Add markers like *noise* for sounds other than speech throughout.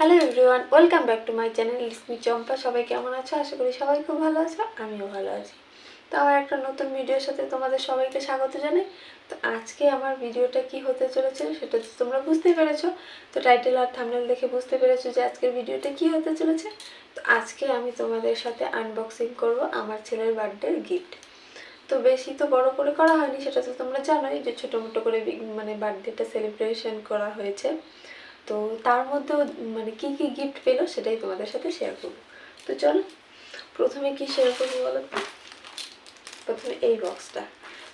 Hello everyone welcome back to my channel Ismi Champa সবাই কেমন আছো? আশা করি সবাই খুব ভালো আছো, আমিও ভালো আছি। তো আমার একটা নতুন ভিডিওর সাথে তোমাদের সবাইকে স্বাগত জানাই। তো আজকে আমার ভিডিওটা কি হতে চলেছে সেটা তো তোমরা বুঝতে পেরেছ। তো টাইটেল আর থামনেল দেখে বুঝতে পেরেছ যে আজকের ভিডিওটা কি হতে চলেছে। তো আজকে আমি তোমাদের সাথে আনবক্সিং করব আমার ছেলের বার্থডের গিফট তো বেশি তো বড় করে করা হয়নি, সেটা তো তোমরা জানোই যে ছোটো মোটো করে মানে বার্থডেটা সেলিব্রেশন করা হয়েছে। তো তার মধ্যেও মানে কি কি গিফট পেল সেটাই তোমাদের সাথে শেয়ার করব। তো চলো, প্রথমে কি শেয়ার করব বলো প্রথমে এই বক্সটা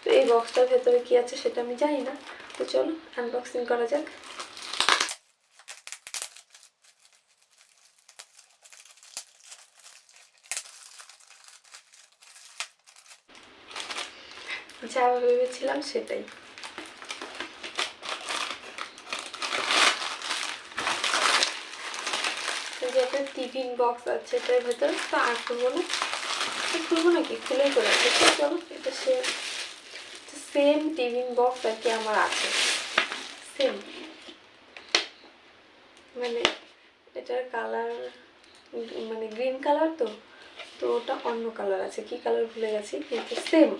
তো এই বক্সটার ভেতরে কি আছে সেটা আমি জানি না। তো চলো আনবক্সিং করা যাক। যা ভেবেছিলাম সেটাই এই যে একটা টিফিন বক্স আছে এটার ভেতরে, তো আর খুলবো না। খুলবো নাকি খুলেই করে আছে তো চলো, এটা সেম টিফিন বক্স আর কি আমার আছে। সেম মানে এটার কালার মানে গ্রিন কালার তো তো ওটা অন্য কালার আছে। কি কালার ভুলে গেছি? কিন্তু সেম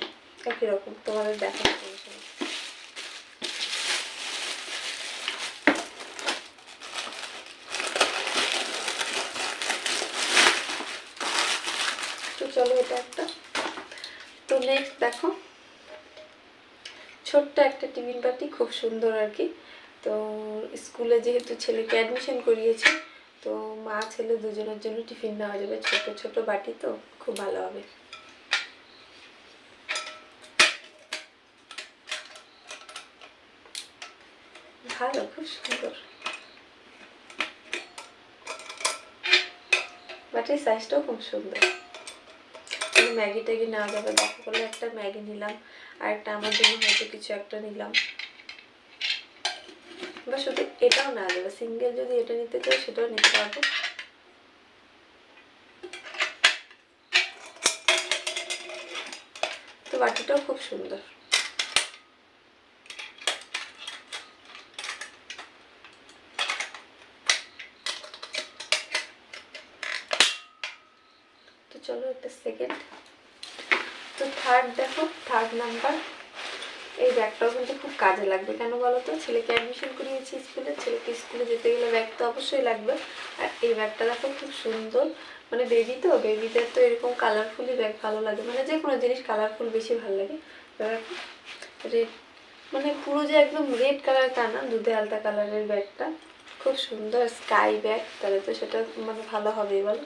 একই রকম। তোমাদের দেখার সময় তো চলো একটা। তো নেক্সট দেখো, ছোট্ট একটা টিফিন বাটি, খুব সুন্দর আর কি। তো স্কুলে যেহেতু ছেলেকে অ্যাডমিশন করিয়েছে, তো মা ছেলে দুজনের জন্য টিফিন নেওয়া যাবে ছোট ছোট বাটি, তো খুব ভালো হবে। ভালো, খুব সুন্দর। বাটির সাইজটাও খুব সুন্দর। ম্যাগি ট্যাগি নেওয়া যাবে। দেখা করলে একটা ম্যাগি নিলাম, আর একটা আমার জন্য হয়তো কিছু একটা নিলাম। বা শুধু এটাও নেওয়া যাবে, সিঙ্গেল যদি এটা নিতে চাই সেটাও নিতে পারব। তো বাটিটাও খুব সুন্দর। চলো একটা সেকেন্ড তো থার্ড দেখো থার্ড নাম্বার এই ব্যাগটাও কিন্তু খুব কাজে লাগবে কেন বলো তো? ছেলেকে অ্যাডমিশন করিয়েছি স্কুলে ছেলেকে স্কুলে যেতে গেলে ব্যাগ তো অবশ্যই লাগবে। আর এই ব্যাগটা দেখো খুব সুন্দর। মানে বেবি তো বেবিদের তো এরকম কালারফুলই ব্যাগ ভালো লাগে। মানে যে কোনো জিনিস কালারফুল বেশি ভালো লাগে। রেড মানে পুরো যে একদম রেড কালার তা না, দুধে আলতা কালারের ব্যাগটা। খুব সুন্দর স্কাই ব্যাগ তাহলে তো সেটা মানে ভালো হবেই বলো।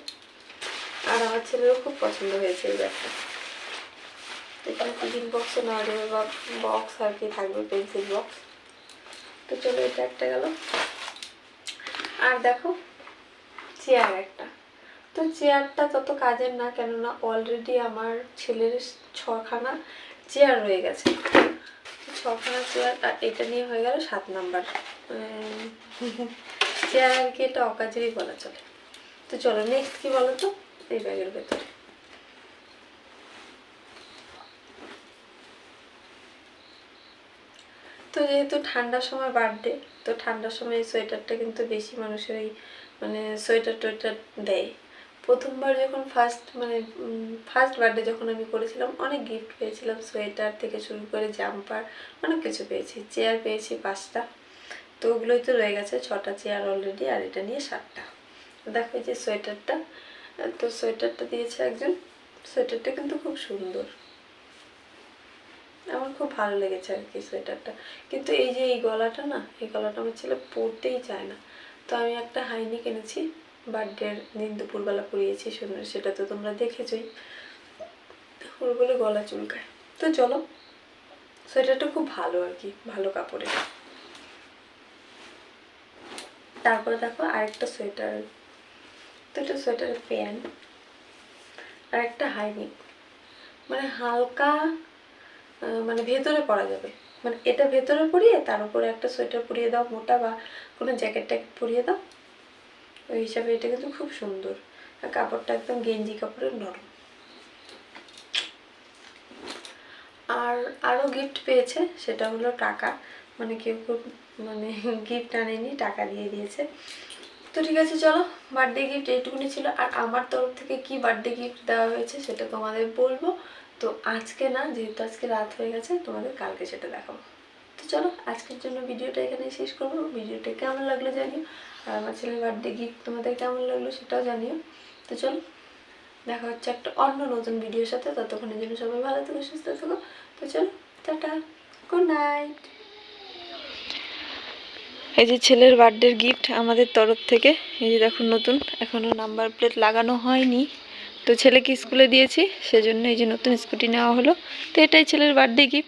আর আমার ছেলেরও খুব পছন্দ হয়েছে এই ব্যাগটা। এখানে টিফিন বক্সও নেওয়া যাবে বা বক্স আর কি থাকবে পেন্সিল বক্স তো চলো, এটা একটা গেল। আর দেখো চেয়ার একটা। তো চেয়ারটা তত কাজের না, কেননা অলরেডি আমার ছেলের ছখানা চেয়ার রয়ে গেছে। ছখানা চেয়ার আর এটা নিয়ে হয়ে গেল সাত নাম্বার। চেয়ার আর কি এটা অকাজেরই বলা চলে। তো চলো নেক্সট কি বলো তো? এই ব্যাগের ভেতরে। তো যেহেতু ঠান্ডার সময় বার্থডে তো ঠান্ডার সময় এই সোয়েটারটা কিন্তু বেশি মানুষেরই মানে সোয়েটার টোয়েটার দেয়। প্রথমবার যখন ফার্স্ট মানে ফার্স্ট বার্থডে যখন আমি করেছিলাম, অনেক গিফট পেয়েছিলাম সোয়েটার থেকে শুরু করে জাম্পার অনেক কিছু পেয়েছি। চেয়ার পেয়েছি পাঁচটা, তো ওগুলোই তো রয়ে গেছে, ছটা চেয়ার অলরেডি আর এটা নিয়ে সাতটা। দেখো এই যে সোয়েটারটা তো সোয়েটারটা দিয়েছে একজন। সোয়েটারটা কিন্তু খুব সুন্দর। আমার খুব ভালো লেগেছে আর কি সোয়েটারটা। কিন্তু এই যে এই গলাটা না, এই গলাটা আমার ছেলে পরতেই চায় না। তো আমি একটা হাইনি কিনেছি বার্থডের দিন দুপুরবেলা পরিয়েছি সুন্দর সেটা তো তোমরা দেখেছই। ওর বলে গলা চুলকায়। তো চলো, সোয়েটারটা খুব ভালো আর কি, ভালো কাপড়ের। তারপরে দেখো আরেকটা সোয়েটার তো এটা সোয়েটারের প্যান্ট আর একটা হাইনিক মানে হালকা মানে ভেতরে পরা যাবে। মানে এটা ভেতরে পরিয়ে তার উপরে একটা সোয়েটার পরিয়ে দাও, মোটা বা কোনো জ্যাকেট ট্যাকেট পরিয়ে দাও। ওই হিসাবে এটা কিন্তু খুব সুন্দর। আর কাপড়টা একদম গেঞ্জি কাপড়ের নরম। আর আরও গিফট পেয়েছে, সেটা হলো টাকা। মানে কেউ কেউ মানে *laughs* গিফট আনেনি, টাকা দিয়ে দিয়েছে। তো ঠিক আছে, চলো বার্থডে গিফট এইটুকুনি ছিল। আর আমার তরফ থেকে কি বার্থডে গিফট দেওয়া হয়েছে সেটা তোমাদের বলব। তো আজকে না, যেহেতু আজকে রাত হয়ে গেছে, তোমাদের কালকে সেটা দেখাবো। তো চলো, আজকের জন্য ভিডিওটা এখানে শেষ করব। ভিডিওটা কেমন লাগল জানিও। আর আমার ছেলের বার্থডে গিফট তোমাদের কেমন লাগল সেটাও জানিও। তো চলো, দেখা হচ্ছে একটা অন্য নতুন ভিডিওর সাথে। ততক্ষণের জন্য সবাই ভালো থেকো, সুস্থ থেকো। তো চলো, টাটা গুড নাইট এই যে ছেলের বার্থডের গিফট আমাদের তরফ থেকে, এই যে দেখুন নতুন এখনও নাম্বার প্লেট লাগানো হয়নি। তো ছেলেকে স্কুলে দিয়েছি, সেজন্য এই যে নতুন স্কুটি নেওয়া হলো। তো এটাই ছেলের বার্থডে গিফট